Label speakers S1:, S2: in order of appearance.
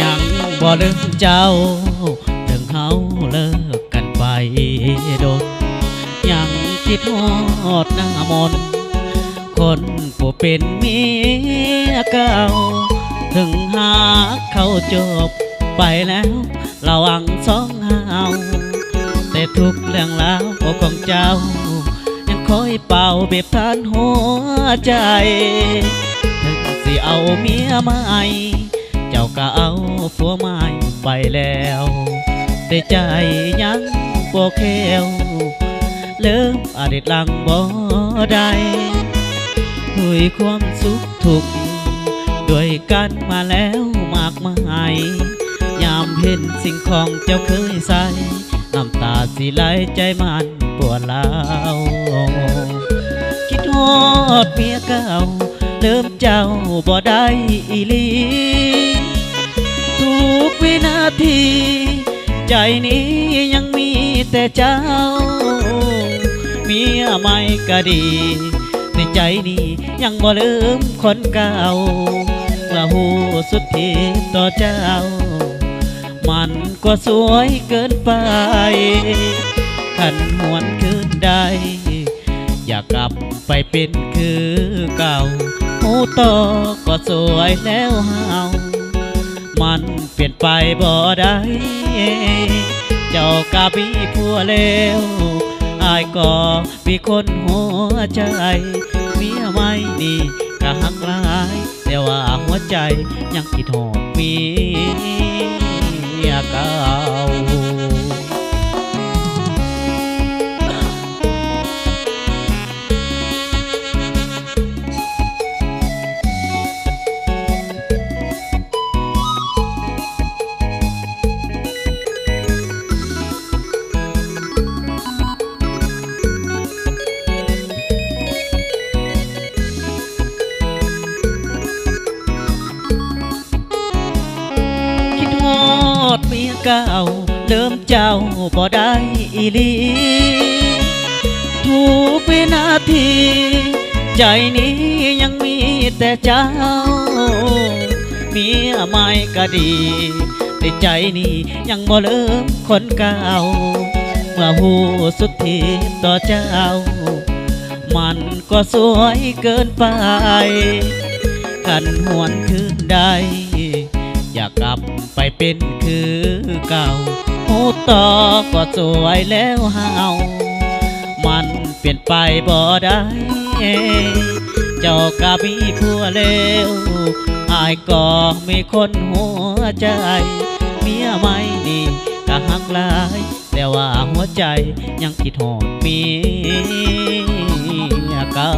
S1: ยังบ่ลืมเจ้าถึงเฮาเลิกกันไปโดนยังคิดฮอดหน้ามนคนผู้เป็นเมียเก่า ถึงหากเขาจบไปแล้วระวังสองเฮาแต่ทุกเรื่องราวของเจ้า ยังคอยเป่าเบียบทานหัวใจ ถึงสิเอาเมียใหม่ เจ้าก็เอาผัวใหม่ไปแล้ว แต่ใจยังบ่แควเลิมอดีตหลังบ่ได้ด้วยความสุขทุกข์ด้วยกันมาแล้วมากมาย ยามเห็นสิ่งของเจ้าเคยใส่น้ำตาสิไหลใจมันปวดร้าวคิดฮอดเมียเก่า เริ่มเจ้าบ่ได้อีลี ทุกวินาที ใจนี้ยังมีแต่เจ้า เมียใหม่ก็ดีแต่ใจนี้ยังบ่ลืมคนเก่าเมื่อหูสุดที่ต่อเจ้า มันก็สวยเกินไปขันหวนคืนได้ อยากกลับไปเป็นคือเก่า หูต่อก็สวยแล้วเฮามันเปลี่ยนไปบ่ได้เจ้ากาบีผัวเลวอายก็มีคนหัวใจ เมียไม่ดีก็หักหลาย แต่ว่าหัวใจยังคิดหอดเมียเก่า ดเมียเก่าเริ่มเจ้าบ่ได้อีลีทุกวินาที ใจนี้ยังมีแต่เจ้า เมียใหม่ก็ดี แต่ใจนี้ยังบ่ลืมคนเก่าเมื่อหูสุดทีต่อเจ้า มันก็สวยเกินไป กันหวนคืนใดอยากกลั บไปเป็นคือเก่าหูต่อก็สวยแล้วเฮามันเปลี่ยนไปบ่ได้ เจ้ากะมีผัวเลวอายก็มีคนหัวใจ เมียไม่ดีก็หักลาย แต่ว่าหัวใจยังคิดหอดเมียเก่า